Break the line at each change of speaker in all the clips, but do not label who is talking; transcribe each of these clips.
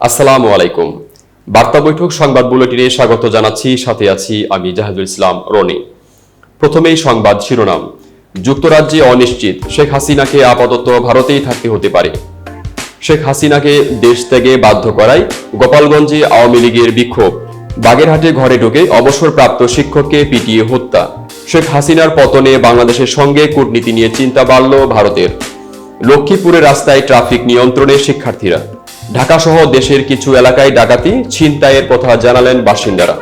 আসসালামু আলাইকুম। বার্তা বৈঠক সংবাদ বুলেটিনে স্বাগত জানাচ্ছি, সাথে আছি আমি জাহাজুল ইসলাম রনি। প্রথমেই সংবাদ শিরোনাম। যুক্তরাজ্যে অনিশ্চিত, শেখ হাসিনাকে আপাতত ভারতেই থাকতে হতে পারে। শেখ হাসিনাকে দেশ ত্যাগে বাধ্য করায় গোপালগঞ্জে আওয়ামী লীগের বিক্ষোভ। বাগেরহাটে ঘরে ঢুকে অবসরপ্রাপ্ত শিক্ষককে পিটিয়ে হত্যা। শেখ হাসিনার পতনে বাংলাদেশের সঙ্গে কূটনীতি নিয়ে চিন্তা বাড়ল ভারতের। লক্ষ্মীপুরের রাস্তায় ট্রাফিক নিয়ন্ত্রণে শিক্ষার্থীরা। ঢাকা সহ দেশের কিছু এলাকায় ডাকাতি ছিনতাইয়ের কথা জানালেন বাসিন্দারা।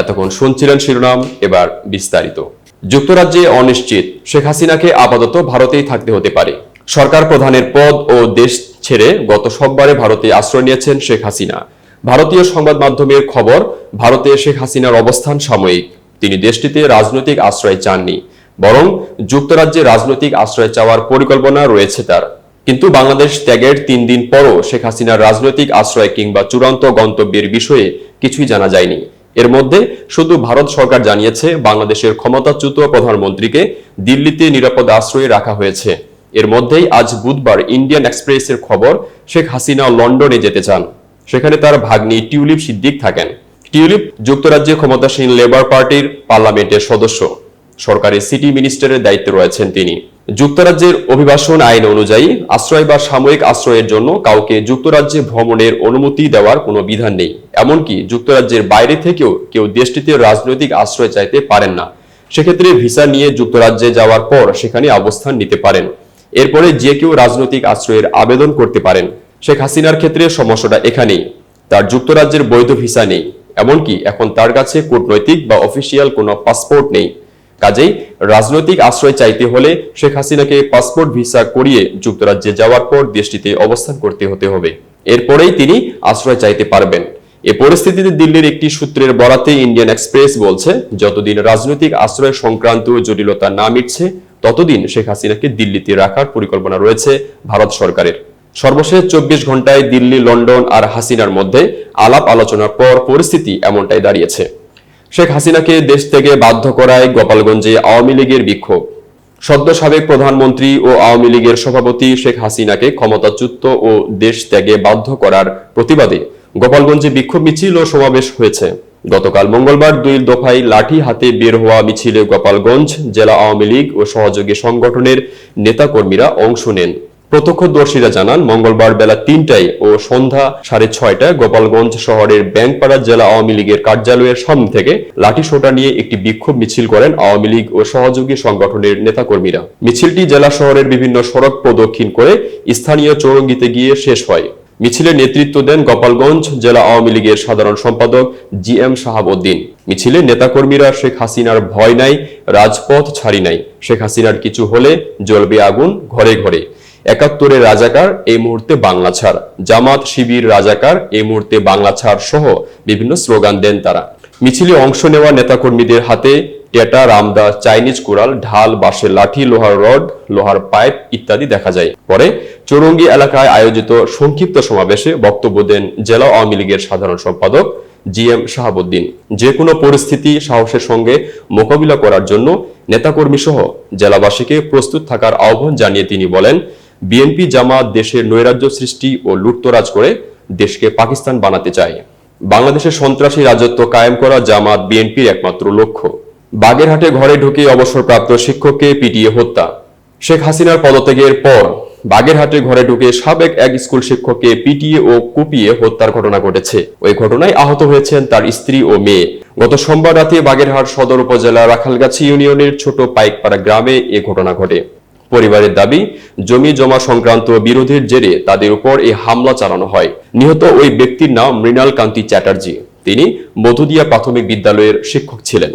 এতক্ষণ শুনছিলেন শিরোনাম, এবার বিস্তারিত। যুক্তরাজ্যে অনিশ্চিত, শেখ হাসিনাকে আপাতত ভারতেই থাকতে হতে পারে। সরকার প্রধানের পদ ও দেশ ছেড়ে গত সোমবারে ভারতে আশ্রয় নিয়েছেন শেখ হাসিনা। ভারতীয় সংবাদ মাধ্যমের খবর, ভারতে শেখ হাসিনার অবস্থান সাময়িক। তিনি দেশটিতে রাজনৈতিক আশ্রয় চাননি, বরং যুক্তরাজ্যে রাজনৈতিক আশ্রয় চাওয়ার পরিকল্পনা রয়েছে তার। কিন্তু বাংলাদেশ ত্যাগের তিন দিন পরও শেখ হাসিনার রাজনৈতিক আশ্রয় কিংবা চূড়ান্ত গন্তব্যের বিষয়ে কিছুই জানা যায়নি। এর মধ্যে শুধু ভারত সরকার জানিয়েছে, বাংলাদেশের ক্ষমতাচ্যুত প্রধানমন্ত্রীকে দিল্লিতে নিরাপদ আশ্রয়ে রাখা হয়েছে। এর মধ্যেই আজ বুধবার ইন্ডিয়ান এক্সপ্রেসের খবর, শেখ হাসিনা লন্ডনে যেতে চান। সেখানে তার ভাগ্নি টিউলিপ সিদ্দিক থাকেন। টিউলিপ যুক্তরাজ্যে ক্ষমতাসীন লেবার পার্টির পার্লামেন্টের সদস্য। সরকারি সিটি মিনিস্টারের দায়িত্বে রয়েছেন তিনি। যুক্তরাজ্যের অভিবাসন আইন অনুযায়ী আশ্রয় বা সাময়িক আশ্রয়ের জন্য কাউকে যুক্তরাজ্যে ভ্রমণের অনুমতি দেওয়ার কোনো বিধান নেই। এমনকি যুক্তরাজ্যের বাইরে থেকেও কেউ দেশটিতে রাজনৈতিক আশ্রয় চাইতে পারেন না। সেক্ষেত্রে ভিসা নিয়ে যুক্তরাজ্যে যাওয়ার পর সেখানে অবস্থান নিতে পারেন। এরপরে যে কেউ রাজনৈতিক আশ্রয়ের আবেদন করতে পারেন। শেখ হাসিনার ক্ষেত্রে সমস্যাটা এখানেই। তার যুক্তরাজ্যের বৈধ ভিসা নেই। এমনকি এখন তার কাছে কূটনৈতিক বা অফিসিয়াল কোনো পাসপোর্ট নেই। কাজেই রাজনৈতিক আশ্রয় চাইতে হলে শেখ হাসিনাকে পাসপোর্ট ভিসা করিয়ে যুক্তরাজ্যে যাওয়ার পর দেশটিতে অবস্থান করতে হতে হবে। এরপরেই তিনি আশ্রয় চাইতে পারবেন। এ পরিস্থিতিতে দিল্লির একটি সূত্রের বরাতে ইন্ডিয়ান এক্সপ্রেস বলছে, যতদিন রাজনৈতিক আশ্রয় সংক্রান্ত জটিলতা না মিটছে, ততদিন শেখ হাসিনাকে দিল্লিতে রাখার পরিকল্পনা রয়েছে ভারত সরকারের। সর্বশেষ চব্বিশ ঘন্টায় দিল্লি, লন্ডন আর হাসিনার মধ্যে আলাপ আলোচনার পর পরিস্থিতি এমনটাই দাঁড়িয়েছে। শেখ হাসিনাকে দেশ থেকে বাধ্য করায় গোপালগঞ্জে আওয়ামী লীগের বিক্ষোভ। সদ্য সাবেক প্রধানমন্ত্রী ও আওয়ামী লীগের সভাপতি শেখ হাসিনাকে ক্ষমতাচ্যুত ও দেশ ত্যাগে বাধ্য করার প্রতিবাদে গোপালগঞ্জে বিক্ষোভ মিছিল ও সমাবেশ হয়েছে। গতকাল মঙ্গলবার দুই দফায় লাঠি হাতে বের হওয়া মিছিলে গোপালগঞ্জ জেলা আওয়ামী লীগ ও সহযোগী সংগঠনের নেতাকর্মীরা অংশ নেন। প্রত্যক্ষদর্শীরা জানান, মঙ্গলবার বেলা তিনটায় ও সন্ধ্যা সাড়ে ছয়টায় গোপালগঞ্জ শহরের ব্যাংকপাড়া জেলা আওয়ামী লীগের কার্যালয়ের সামনে থেকে লাঠি সোটা নিয়ে একটি বিক্ষোভ মিছিল করেন আওয়ামী লীগ ও সহযোগী সংগঠনের নেতাকর্মীরা। মিছিলটি জেলা শহরের বিভিন্ন সড়ক প্রদক্ষিণ করে স্থানীয় চৌরঙ্গিতে গিয়ে শেষ হয়। মিছিলে নেতৃত্ব দেন গোপালগঞ্জ জেলা আওয়ামী লীগের সাধারণ সম্পাদক জি এম শাহাবুদ্দিন। মিছিলে নেতাকর্মীরা শেখ হাসিনার ভয় নাই, রাজপথ ছাড়ি নাই। শেখ হাসিনার কিছু হলে জ্বলবে আগুন ঘরে ঘরে। একাত্তরের রাজাকার, এই মুহূর্তে বাংলা ছাড়। জামাত শিবির রাজাকার, এই মুহূর্তে বাংলা ছাড় সহ বিভিন্ন স্লোগান দেন তারা। মিছিলে অংশ নেওয়া নেতাকর্মীদের হাতে টেটা, রামদা, চাইনিজ কুড়াল, ঢাল, বাঁশের লাঠি, লোহার রড, লোহার পাইপ ইত্যাদি দেখা যায়। পরে চৌরঙ্গি এলাকায় আয়োজিত সংক্ষিপ্ত সমাবেশে বক্তব্য দেন জেলা আওয়ামী লীগের সাধারণ সম্পাদক জি এম শাহাবুদ্দিন। যে কোনো পরিস্থিতি, সাহসের সঙ্গে মোকাবিলা করার জন্য নেতাকর্মী সহ জেলাবাসীকে প্রস্তুত থাকার আহ্বান জানিয়ে তিনি বলেন বিএনপি জামাত দেশের নৈরাজ্য সৃষ্টি ও লুটতরাজ করে দেশকে পাকিস্তান বানাতে চায়। বাংলাদেশের সন্ত্রাসী রাজত্ব কায়েম করা জামাত বিএনপির একমাত্র লক্ষ্য। বাগেরহাটে ঘরে ঢুকে অবসরপ্রাপ্ত শিক্ষককে পিটিয়ে হত্যা। শেখ হাসিনার পদত্যাগের পর বাগেরহাটে ঘরে ঢুকে সাবেক এক স্কুল শিক্ষককে পিটিয়ে ও কুপিয়ে হত্যার ঘটনা ঘটেছে। ওই ঘটনায় আহত হয়েছেন তার স্ত্রী ও মেয়ে। গত সোমবার রাতে বাগেরহাট সদর উপজেলা রাখালগাছি ইউনিয়নের ছোট পাইকপাড়া গ্রামে এ ঘটনা ঘটে। পরিবারের দাবি, জমি জমা সংক্রান্ত বিরোধের জেরে তাদের উপর এই হামলা চালানো হয়। নিহত ওই ব্যক্তির নাম মৃণাল কান্তি চ্যাটার্জি। তিনি মধুদিয়া প্রাথমিক বিদ্যালয়ের শিক্ষক ছিলেন।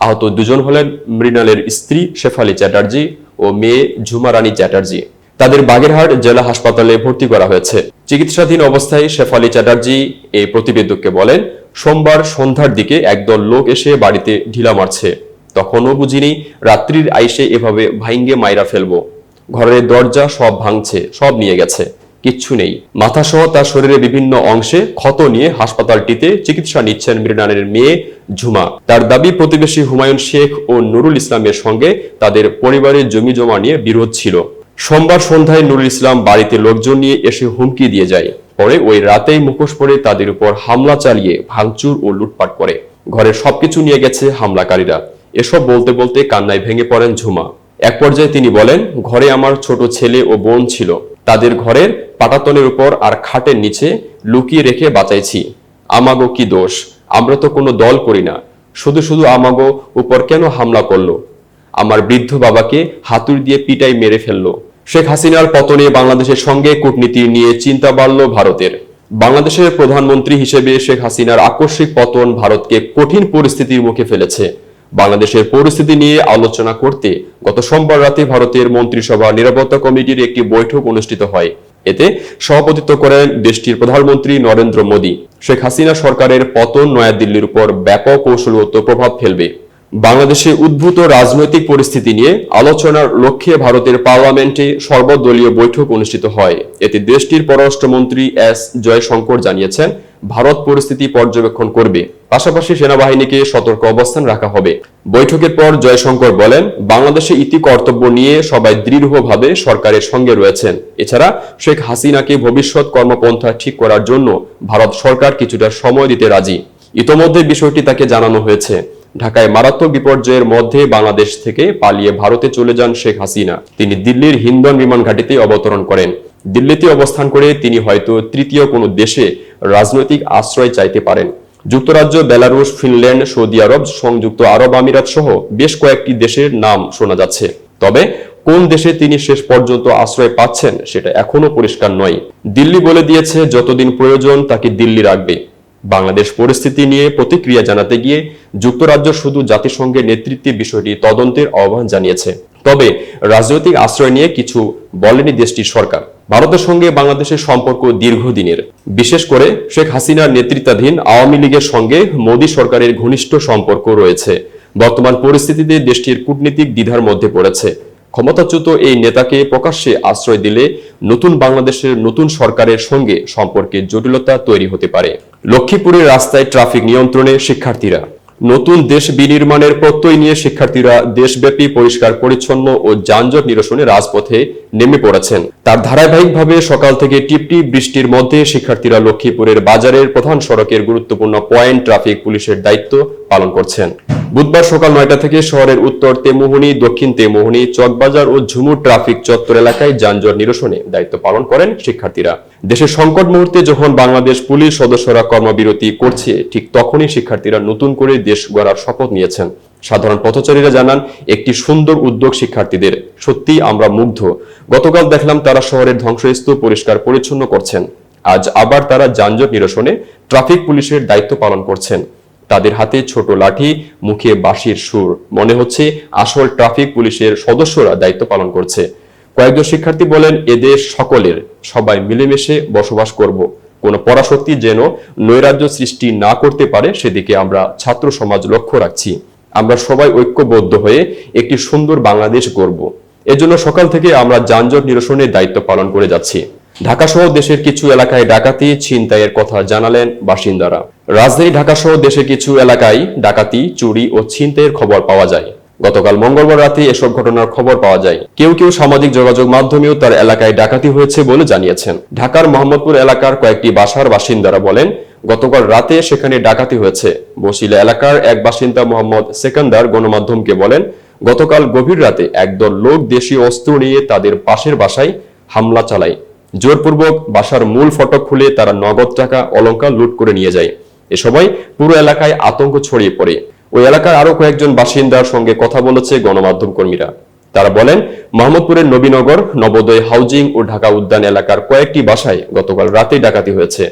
আহত দুজন হলেন মৃণালের স্ত্রী শেফালি চ্যাটার্জি ও মেয়ে ঝুমা রানী চ্যাটার্জি। তাদের বাগেরহাট জেলা হাসপাতালে ভর্তি করা হয়েছে। চিকিৎসাধীন অবস্থায় শেফালি চ্যাটার্জি এই প্রতিবেদককে বলেন, সোমবার সন্ধ্যার দিকে একদল লোক এসে বাড়িতে ঢিলা মারছে। তখনও বুঝিনি রাত্রির আইসে এভাবে ভাইঙ্গে মাইরা ফেলব। ঘরের দরজা সব ভাঙছে, সব নিয়ে গেছে, কিচ্ছু নেই। মাথা সহ তার শরীরের বিভিন্ন অংশে ক্ষত নিয়ে হাসপাতালটিতে চিকিৎসা নিচ্ছেন মৃণালের মেয়ে ঝুমা। তার দাবি, প্রতিবেশী হুমায়ুন শেখ ও নুরুল ইসলামের সঙ্গে তাদের পরিবারের জমি জমা নিয়ে বিরোধ ছিল। সোমবার সন্ধ্যায় নুরুল ইসলাম বাড়িতে লোকজন নিয়ে এসে হুমকি দিয়ে যায়। পরে ওই রাতেই মুখোশ পরে তাদের উপর হামলা চালিয়ে ভাঙচুর ও লুটপাট করে। ঘরের সবকিছু নিয়ে গেছে হামলাকারীরা। এসব বলতে বলতে কান্নায় ভেঙে পড়েন ঝুমা। এক পর্যায়ে তিনি বলেন, ঘরে আমার ছোট ছেলে ও বোন ছিল। তাদের ঘরের পাটাতনের উপর আর খাটের নিচে লুকিয়ে রেখে বাঁচাইছি। আমাগো কি দোষ? আমরা তো কোনো দল করি না। শুধু শুধু আমাগো উপর কেন হামলা করল? আমার বৃদ্ধ বাবাকে হাতুড়ি দিয়ে পিটাই মেরে ফেলল। শেখ হাসিনার পতনে বাংলাদেশের সঙ্গে কূটনীতি নিয়ে চিন্তা বাড়ল ভারতের। বাংলাদেশের প্রধানমন্ত্রী হিসেবে শেখ হাসিনার আকস্মিক পতন ভারতকে কঠিন পরিস্থিতির মুখে ফেলেছে। বাংলাদেশের পরিস্থিতি নিয়ে আলোচনা করতে গত সোমবার রাতে ভারতের মন্ত্রিসভা নিরাপত্তা কমিটির একটি বৈঠক অনুষ্ঠিত হয়। এতে সভাপতিত্ব করেন দেশটির প্রধানমন্ত্রী নরেন্দ্র মোদী। শেখ হাসিনা সরকারের পতন নয়াদিল্লির উপর ব্যাপক কৌশলগত প্রভাব ফেলবে। বাংলাদেশে উদ্ভূত রাজনৈতিক পরিস্থিতি নিয়ে আলোচনার লক্ষ্যে ভারতের পার্লামেন্টে সর্বদলীয় বৈঠক অনুষ্ঠিত হয়। এতে দেশটির পররাষ্ট্রমন্ত্রী এস জয়শঙ্কর জানিয়েছেন ভারত পরিস্থিতি পর্যবেক্ষণ করবে। পাশাপাশি সেনাবাহিনীকে সতর্ক অবস্থান রাখা হবে। বৈঠকের পর জয়শঙ্কর বলেন, বাংলাদেশে ইতি কর্তব্য নিয়ে সবাই দৃঢ়ভাবে সরকারের সঙ্গে রয়েছেন। এছাড়া শেখ হাসিনাকে ভবিষ্যৎ কর্মপন্থা ঠিক করার জন্য ভারত সরকার কিছুটা সময় দিতে রাজি। ইতোমধ্যে বিষয়টি তাকে জানানো হয়েছে। ঢাকায় মারাত্মক বিপর্যয়ের মধ্যে বাংলাদেশ থেকে পালিয়ে ভারতে চলে যান শেখ হাসিনা। তিনি দিল্লির হিন্দন বিমান ঘাটিতে অবতরণ করেন। দিল্লিতে অবস্থান করে তিনি হয়তো তৃতীয় কোনো দেশে রাজনৈতিক আশ্রয় চাইতে পারেন। যুক্তরাজ্য, বেলারুশ, ফিনল্যান্ড, সৌদি আরব, সংযুক্ত আরব আমিরাত সহ বেশ কয়েকটি দেশের নাম শোনা যাচ্ছে। তবে কোন দেশে তিনি শেষ পর্যন্ত আশ্রয় পাচ্ছেন সেটা এখনও পরিষ্কার নয়। দিল্লি বলে দিয়েছে, যতদিন প্রয়োজন তাকে দিল্লি রাখবে। বাংলাদেশ পরিস্থিতি নিয়ে প্রতিক্রিয়া জানাতে গিয়ে যুক্তরাজ্য শুধু জাতিসংঘের নেতৃত্বে বিষয়টি তদন্তের আহ্বান জানিয়েছে। তবে রাজনৈতিক আশ্রয় নিয়ে কিছু বলেনি দেশটির সরকার। ভারতের সঙ্গে বাংলাদেশের সম্পর্ক দীর্ঘদিনের। বিশেষ করে শেখ হাসিনার নেতৃত্বাধীন আওয়ামী লীগের সঙ্গে মোদী সরকারের ঘনিষ্ঠ সম্পর্ক রয়েছে। বর্তমান পরিস্থিতিতে দেশটির কূটনীতিক দ্বিধার মধ্যে পড়েছে। ক্ষমতাচ্যুত এই নেতাকে প্রকাশ্যে আশ্রয় দিলে নতুন বাংলাদেশের নতুন সরকারের সঙ্গে সম্পর্কে জটিলতা তৈরি হতে পারে। লক্ষ্মীপুরের রাস্তায় ট্রাফিক নিয়ন্ত্রণে শিক্ষার্থীরা। নতুন দেশ বিনির্মাণের প্রত্যয় নিয়ে শিক্ষার্থীরা দেশব্যাপী পরিষ্কার, পরিচ্ছন্ন ও যানজট নিরসনে রাজপথে নেমে পড়েছেন। তার ধারাবাহিকভাবে সকাল থেকে টিপটিপ বৃষ্টির মধ্যে শিক্ষার্থীরা লক্ষ্মীপুরের বাজারের প্রধান সড়কের গুরুত্বপূর্ণ পয়েন্ট ট্রাফিক পুলিশের দায়িত্ব পালন করছেন। বুধবার সকাল নয়টা থেকে শহরের উত্তর তেমোহনী, দক্ষিণ তেমোহনী, চকবাজার ও ঝুমুর ট্রাফিক চত্বর এলাকায় যানজট নিরসনে দায়িত্ব পালন করেন শিক্ষার্থীরা। দেশের সংকট মুহূর্তে যখন বাংলাদেশ পুলিশ সদস্যরা কর্মবিরতি করছে, ঠিক তখনই শিক্ষার্থীরা নতুন করে দেশ গড়ার শপথ নিয়েছেন। সাধারণ পথচারীরা জানান, একটি সুন্দর উদ্যোগ শিক্ষার্থীদের। সত্যি আমরা মুগ্ধ। গতকাল দেখলাম তারা শহরের ধ্বংসস্তূপ পরিষ্কার পরিচ্ছন্ন করছেন। আজ আবার তারা যানজট নিরসনে ট্রাফিক পুলিশের দায়িত্ব পালন করছেন। তাদের হাতে ছোট লাঠি, মুখে বাঁশির সুর। মনে হচ্ছে আসল ট্রাফিক পুলিশের সদস্যরা দায়িত্ব পালন করছে। কয়েকজন শিক্ষার্থী বলেন, এদের সকলের সবাই মিলেমিশে বসবাস করব। কোনো পরাশক্তি যেন নৈরাজ্য সৃষ্টি না করতে পারে, সেদিকে আমরা ছাত্র সমাজ লক্ষ্য রাখছি। আমরা সবাই ঐক্যবদ্ধ হয়ে একটি সুন্দর বাংলাদেশ গড়ব। এজন্য সকাল থেকে আমরা যানজট নিরসনের দায়িত্ব পালন করে যাচ্ছি। ঢাকা সহ দেশের কিছু এলাকায় ডাকাতি, ছিনতাইয়ের কথা জানালেন বাসিন্দারা। রাজধানী ঢাকা সহ দেশের কিছু এলাকায় ডাকাতি, চুরি ও ছিনতাইয়ের খবর পাওয়া যায়। গতকাল মঙ্গলবার রাতে এসব ঘটনার খবর পাওয়া যায়। কেউ কেউ সামাজিক যোগাযোগ মাধ্যমেও তার এলাকায় ডাকাতি হয়েছে বলে জানিয়েছেন। ঢাকার মোহাম্মদপুর এলাকার কয়েকটি বাসার বাসিন্দারা বলেন, গতকাল রাতে সেখানে ডাকাতি হয়েছে। বসিলা এলাকার এক বাসিন্দা মোহাম্মদ সেকান্দার গণমাধ্যমকে বলেন, গতকাল গভীর রাতে একদল লোক দেশীয় অস্ত্র নিয়ে তাদের পাশের বাসায় হামলা চালায়। জোরপূর্বক বাসার মূল ফটক খুলে তারা নগদ টাকা, অলংকার লুট করে নিয়ে যায়। এ সময় পুরো এলাকায় আতঙ্ক ছড়িয়ে পড়ে। ওই এলাকার আরও কয়েকজন বাসিন্দার সঙ্গে কথা বলেছে গণমাধ্যম কর্মীরা। তারা বলেন, মোহাম্মদপুরের নবীনগর, নবোদয় হাউজিং ও ঢাকা উদ্যান এলাকার কয়েকটি বাসায় গতকাল রাতে ডাকাতি হয়েছে।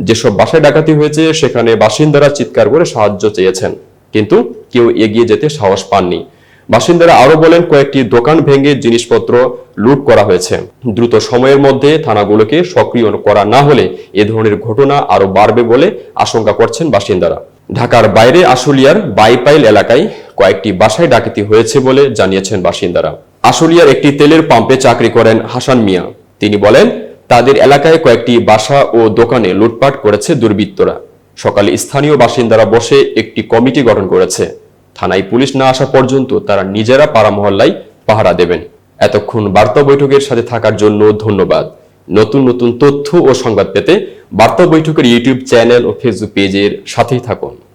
যেসব বাসায় ডাকাতি হয়েছে, সেখানে বাসিন্দারা চিৎকার করে সাহায্য চেয়েছেন। কিন্তু কেউ এগিয়ে যেতে সাহস পাননি। বাসিন্দারা আরও বলেন কয়েকটি দোকান ভেঙে জিনিসপত্র লুট করা হয়েছে। দ্রুত সময়ের মধ্যে থানাগুলোকে সক্রিয় করা না হলে এ ধরনের ঘটনা আরও বাড়বে বলে আশঙ্কা করছেন বাসিন্দারা। ঢাকার বাইরে আশুলিয়ার বাইপাইল এলাকায় কয়েকটি বাসায় ডাকাতি হয়েছে বলে জানিয়েছেন বাসিন্দারা। আশুলিয়ার একটি তেলের পাম্পে চাকরি করেন হাসান মিয়া। তিনি বলেন, তাদের এলাকায় কয়েকটি বাসা ও দোকানে লুটপাট করেছে দুর্বৃত্তরা। সকালে স্থানীয় বাসিন্দারা বসে একটি কমিটি গঠন করেছে। থানায় পুলিশ না আসা পর্যন্ত তারা নিজেরা পাড়া মহল্লায় পাহারা দেবেন। এতক্ষণ বার্তা বৈঠকের সাথে থাকার জন্য ধন্যবাদ। নতুন নতুন তথ্য ও সংবাদ পেতে বার্তা বৈঠকের ইউটিউব চ্যানেল ও ফেসবুক পেজের সাথেই থাকুন।